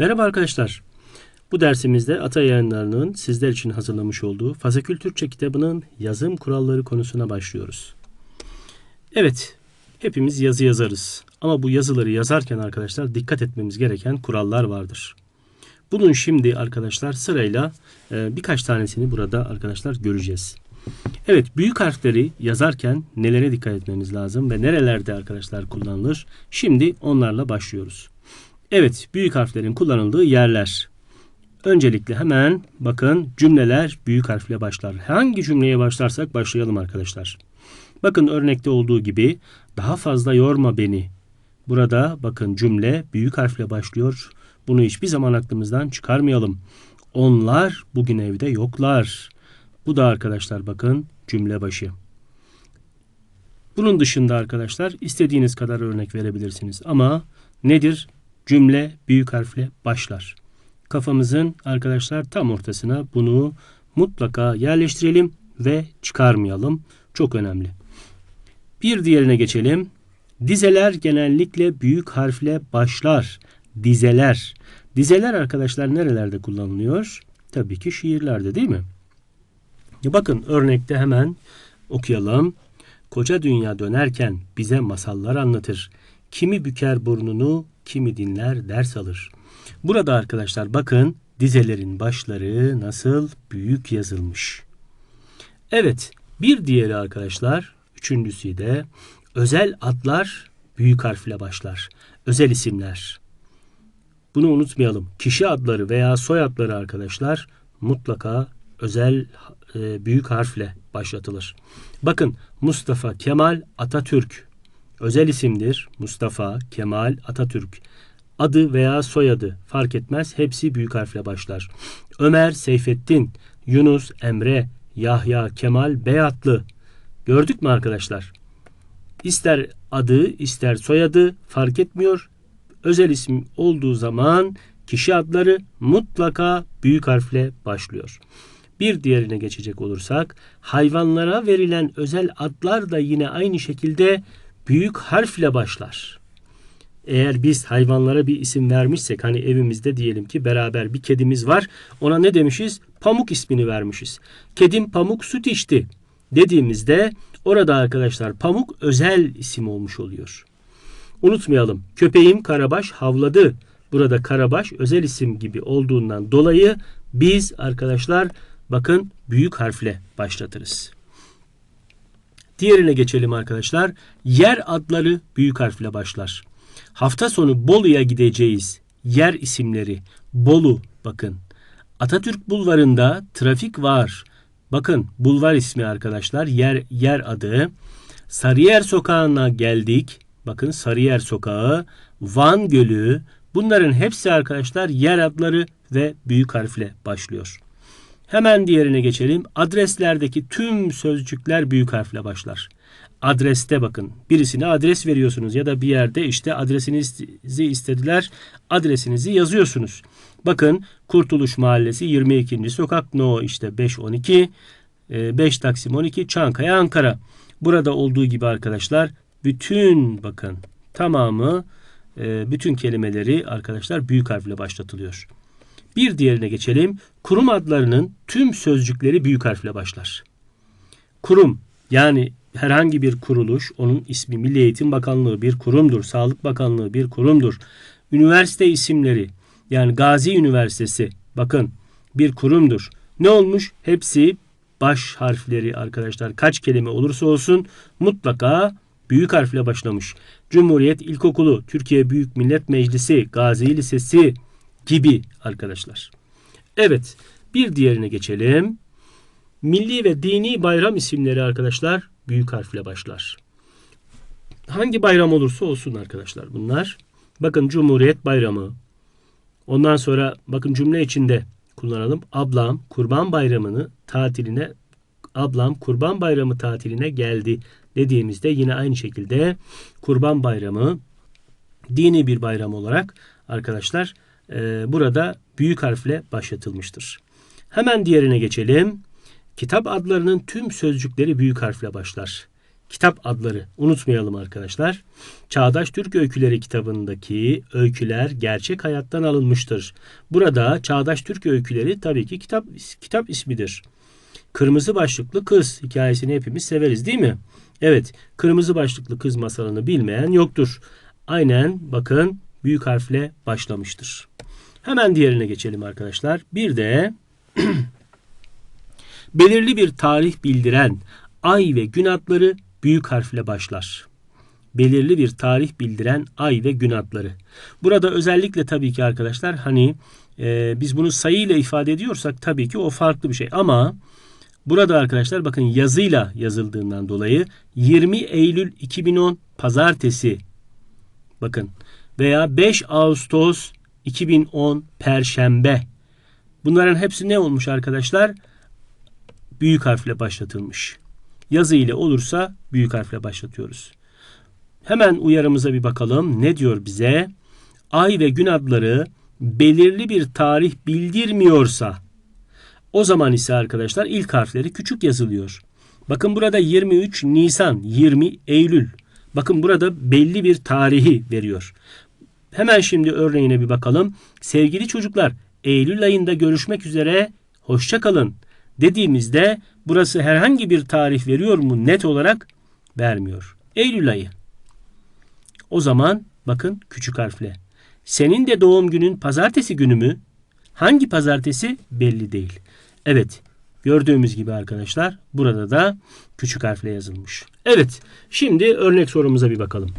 Merhaba arkadaşlar. Bu dersimizde Ata Yayınları'nın sizler için hazırlamış olduğu Fazekül Türkçe kitabının yazım kuralları konusuna başlıyoruz. Evet, hepimiz yazı yazarız. Ama bu yazıları yazarken arkadaşlar dikkat etmemiz gereken kurallar vardır. Bunun şimdi arkadaşlar sırayla e, birkaç tanesini burada arkadaşlar göreceğiz. Evet, büyük harfleri yazarken nelere dikkat etmemiz lazım ve nerelerde arkadaşlar kullanılır? Şimdi onlarla başlıyoruz. Evet, büyük harflerin kullanıldığı yerler. Öncelikle hemen bakın cümleler büyük harfle başlar. Hangi cümleye başlarsak başlayalım arkadaşlar. Bakın örnekte olduğu gibi daha fazla yorma beni. Burada bakın cümle büyük harfle başlıyor. Bunu hiçbir zaman aklımızdan çıkarmayalım. Onlar bugün evde yoklar. Bu da arkadaşlar bakın cümle başı. Bunun dışında arkadaşlar istediğiniz kadar örnek verebilirsiniz. Ama nedir? Cümle büyük harfle başlar. Kafamızın arkadaşlar tam ortasına bunu mutlaka yerleştirelim ve çıkarmayalım. Çok önemli. Bir diğerine geçelim. Dizeler genellikle büyük harfle başlar. Dizeler. Dizeler arkadaşlar nerelerde kullanılıyor? Tabii ki şiirlerde değil mi? Bakın örnekte hemen okuyalım. Koca dünya dönerken bize masallar anlatır. Kimi büker burnunu, kimi dinler ders alır. Burada arkadaşlar bakın dizelerin başları nasıl büyük yazılmış. Evet bir diğeri arkadaşlar üçüncüsü de özel adlar büyük harfle başlar. Özel isimler. Bunu unutmayalım. Kişi adları veya soy adları arkadaşlar mutlaka özel e, büyük harfle başlatılır. Bakın Mustafa Kemal Atatürk özel isimdir. Mustafa Kemal Atatürk. Adı veya soyadı fark etmez. Hepsi büyük harfle başlar. Ömer Seyfettin, Yunus Emre, Yahya Kemal Beyatlı. Gördük mü arkadaşlar? İster adı ister soyadı fark etmiyor. Özel isim olduğu zaman kişi adları mutlaka büyük harfle başlıyor. Bir diğerine geçecek olursak hayvanlara verilen özel adlar da yine aynı şekilde büyük harfle başlar. Eğer biz hayvanlara bir isim vermişsek hani evimizde diyelim ki beraber bir kedimiz var. Ona ne demişiz? Pamuk ismini vermişiz. Kedim Pamuk süt içti dediğimizde orada arkadaşlar Pamuk özel isim olmuş oluyor. Unutmayalım. Köpeğim Karabaş havladı. Burada Karabaş özel isim gibi olduğundan dolayı biz arkadaşlar bakın büyük harfle başlatırız. Diğerine geçelim arkadaşlar. Yer adları büyük harfle başlar. Hafta sonu Bolu'ya gideceğiz. Yer isimleri. Bolu bakın. Atatürk Bulvarı'nda trafik var. Bakın bulvar ismi arkadaşlar. Yer yer adı. Sarıyer Sokağı'na geldik. Bakın Sarıyer Sokağı, Van Gölü. Bunların hepsi arkadaşlar yer adları ve büyük harfle başlıyor. Hemen diğerine geçelim. Adreslerdeki tüm sözcükler büyük harfle başlar. Adreste bakın. Birisine adres veriyorsunuz ya da bir yerde işte adresinizi istediler. Adresinizi yazıyorsunuz. Bakın Kurtuluş Mahallesi 22. Sokak No işte 512 5 Taksim 12 Çankaya Ankara. Burada olduğu gibi arkadaşlar bütün bakın tamamı e, bütün kelimeleri arkadaşlar büyük harfle başlatılıyor. Bir diğerine geçelim. Kurum adlarının tüm sözcükleri büyük harfle başlar. Kurum yani herhangi bir kuruluş, onun ismi Milli Eğitim Bakanlığı bir kurumdur, Sağlık Bakanlığı bir kurumdur. Üniversite isimleri yani Gazi Üniversitesi bakın bir kurumdur. Ne olmuş? Hepsi baş harfleri arkadaşlar kaç kelime olursa olsun mutlaka büyük harfle başlamış. Cumhuriyet İlkokulu, Türkiye Büyük Millet Meclisi, Gazi Lisesi gibi arkadaşlar. Evet bir diğerine geçelim. Milli ve dini bayram isimleri arkadaşlar büyük harfle başlar. Hangi bayram olursa olsun arkadaşlar bunlar. Bakın Cumhuriyet Bayramı. Ondan sonra bakın cümle içinde kullanalım. Ablam Kurban Bayramı'nı tatiline ablam Kurban Bayramı tatiline geldi dediğimizde yine aynı şekilde Kurban Bayramı dini bir bayram olarak arkadaşlar e, burada büyük harfle başlatılmıştır. Hemen diğerine geçelim. Kitap adlarının tüm sözcükleri büyük harfle başlar. kitap adları unutmayalım arkadaşlar. Çağdaş Türk Öyküleri kitabındaki öyküler gerçek hayattan alınmıştır. Burada Çağdaş Türk Öyküleri tabii ki kitap kitap ismidir. Kırmızı başlıklı kız hikayesini hepimiz severiz değil mi? Evet, kırmızı başlıklı kız masalını bilmeyen yoktur. Aynen bakın büyük harfle başlamıştır. Hemen diğerine geçelim arkadaşlar. Bir de belirli bir tarih bildiren ay ve gün adları büyük harfle başlar. Belirli bir tarih bildiren ay ve gün adları. Burada özellikle tabii ki arkadaşlar hani e, biz bunu sayıyla ifade ediyorsak tabii ki o farklı bir şey. Ama burada arkadaşlar bakın yazıyla yazıldığından dolayı 20 Eylül 2010 pazartesi bakın veya 5 Ağustos 2010 perşembe. Bunların hepsi ne olmuş arkadaşlar? Büyük harfle başlatılmış. Yazı ile olursa büyük harfle başlatıyoruz. Hemen uyarımıza bir bakalım. Ne diyor bize? Ay ve gün adları belirli bir tarih bildirmiyorsa o zaman ise arkadaşlar ilk harfleri küçük yazılıyor. Bakın burada 23 Nisan, 20 Eylül. Bakın burada belli bir tarihi veriyor. Hemen şimdi örneğine bir bakalım. Sevgili çocuklar, Eylül ayında görüşmek üzere. Hoşça kalın. Dediğimizde burası herhangi bir tarih veriyor mu net olarak? Vermiyor. Eylül ayı. O zaman bakın küçük harfle. Senin de doğum günün pazartesi günü mü? Hangi pazartesi belli değil. Evet gördüğümüz gibi arkadaşlar burada da küçük harfle yazılmış. Evet şimdi örnek sorumuza bir bakalım.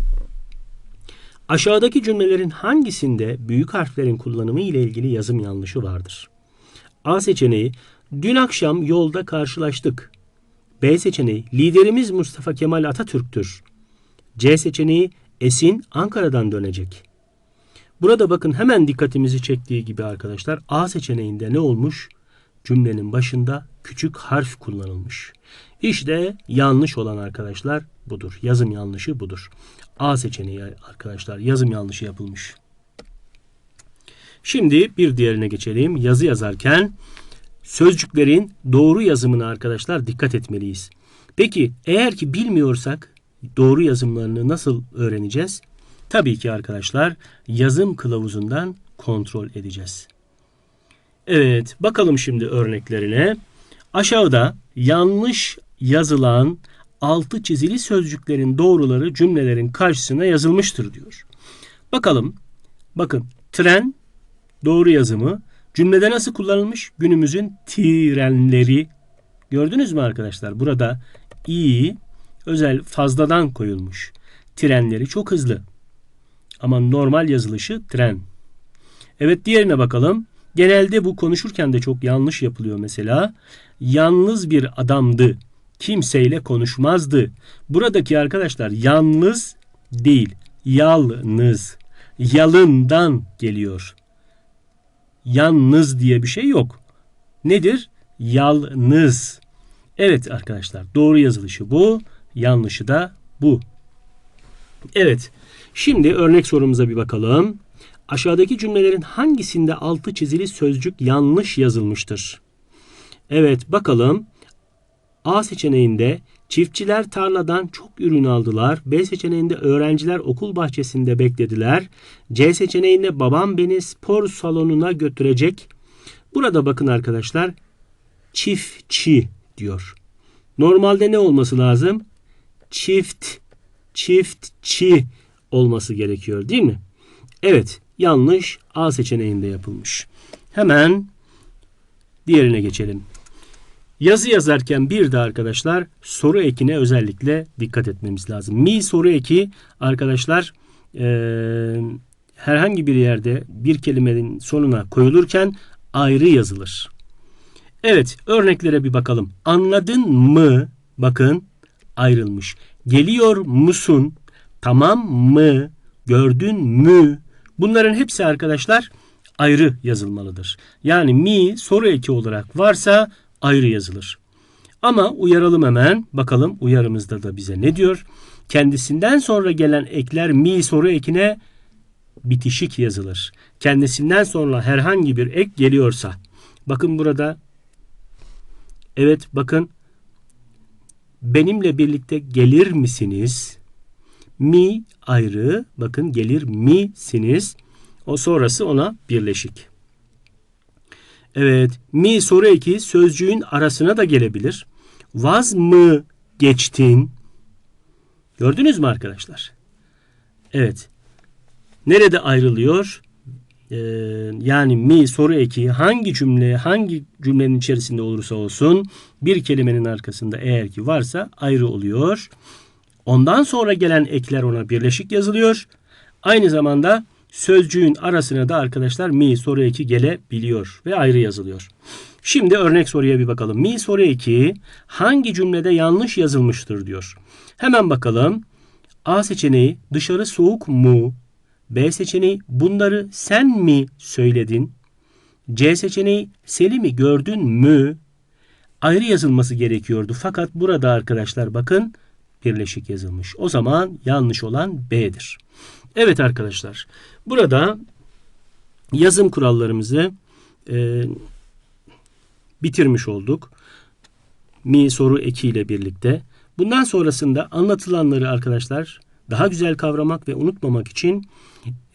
Aşağıdaki cümlelerin hangisinde büyük harflerin kullanımı ile ilgili yazım yanlışı vardır? A seçeneği Dün akşam yolda karşılaştık. B seçeneği liderimiz Mustafa Kemal Atatürk'tür. C seçeneği Esin Ankara'dan dönecek. Burada bakın hemen dikkatimizi çektiği gibi arkadaşlar A seçeneğinde ne olmuş? Cümlenin başında küçük harf kullanılmış. İşte yanlış olan arkadaşlar budur. Yazım yanlışı budur. A seçeneği arkadaşlar yazım yanlışı yapılmış. Şimdi bir diğerine geçelim. Yazı yazarken sözcüklerin doğru yazımına arkadaşlar dikkat etmeliyiz. Peki eğer ki bilmiyorsak doğru yazımlarını nasıl öğreneceğiz? Tabii ki arkadaşlar yazım kılavuzundan kontrol edeceğiz. Evet bakalım şimdi örneklerine. Aşağıda yanlış yazılan altı çizili sözcüklerin doğruları cümlelerin karşısına yazılmıştır diyor. Bakalım. Bakın tren doğru yazımı cümlede nasıl kullanılmış? Günümüzün trenleri. Gördünüz mü arkadaşlar? Burada i özel fazladan koyulmuş. Trenleri çok hızlı. Ama normal yazılışı tren. Evet diğerine bakalım. Genelde bu konuşurken de çok yanlış yapılıyor mesela. Yalnız bir adamdı. Kimseyle konuşmazdı. Buradaki arkadaşlar yalnız değil. Yalnız. Yalından geliyor. Yalnız diye bir şey yok. Nedir? Yalnız. Evet arkadaşlar doğru yazılışı bu. Yanlışı da bu. Evet. Şimdi örnek sorumuza bir bakalım. Aşağıdaki cümlelerin hangisinde altı çizili sözcük yanlış yazılmıştır? Evet bakalım. A seçeneğinde çiftçiler tarladan çok ürün aldılar. B seçeneğinde öğrenciler okul bahçesinde beklediler. C seçeneğinde babam beni spor salonuna götürecek. Burada bakın arkadaşlar çiftçi diyor. Normalde ne olması lazım? Çift, çiftçi olması gerekiyor değil mi? Evet yanlış A seçeneğinde yapılmış. Hemen diğerine geçelim. Yazı yazarken bir de arkadaşlar soru ekine özellikle dikkat etmemiz lazım. Mi soru eki arkadaşlar e, herhangi bir yerde bir kelimenin sonuna koyulurken ayrı yazılır. Evet örneklere bir bakalım. Anladın mı? Bakın ayrılmış. Geliyor musun? Tamam mı? Gördün mü? Bunların hepsi arkadaşlar ayrı yazılmalıdır. Yani mi soru eki olarak varsa ayrı yazılır. Ama uyaralım hemen. Bakalım uyarımızda da bize ne diyor? Kendisinden sonra gelen ekler mi soru ekine bitişik yazılır. Kendisinden sonra herhangi bir ek geliyorsa. Bakın burada Evet bakın benimle birlikte gelir misiniz? Mi ayrı. Bakın gelir misiniz? O sonrası ona birleşik. Evet. Mi soru eki sözcüğün arasına da gelebilir. Vaz mı geçtin? Gördünüz mü arkadaşlar? Evet. Nerede ayrılıyor? Ee, yani mi soru eki hangi cümle hangi cümlenin içerisinde olursa olsun bir kelimenin arkasında eğer ki varsa ayrı oluyor. Ondan sonra gelen ekler ona birleşik yazılıyor. Aynı zamanda sözcüğün arasına da arkadaşlar mi soru eki gelebiliyor ve ayrı yazılıyor. Şimdi örnek soruya bir bakalım. Mi soru eki hangi cümlede yanlış yazılmıştır diyor. Hemen bakalım. A seçeneği dışarı soğuk mu? B seçeneği bunları sen mi söyledin? C seçeneği Selim'i gördün mü? Ayrı yazılması gerekiyordu. Fakat burada arkadaşlar bakın birleşik yazılmış. O zaman yanlış olan B'dir. Evet arkadaşlar. Burada yazım kurallarımızı e, bitirmiş olduk. Mi soru ekiyle birlikte. Bundan sonrasında anlatılanları arkadaşlar daha güzel kavramak ve unutmamak için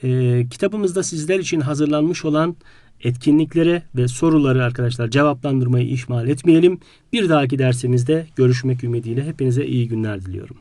e, kitabımızda sizler için hazırlanmış olan etkinliklere ve soruları arkadaşlar cevaplandırmayı ihmal etmeyelim. Bir dahaki dersimizde görüşmek ümidiyle hepinize iyi günler diliyorum.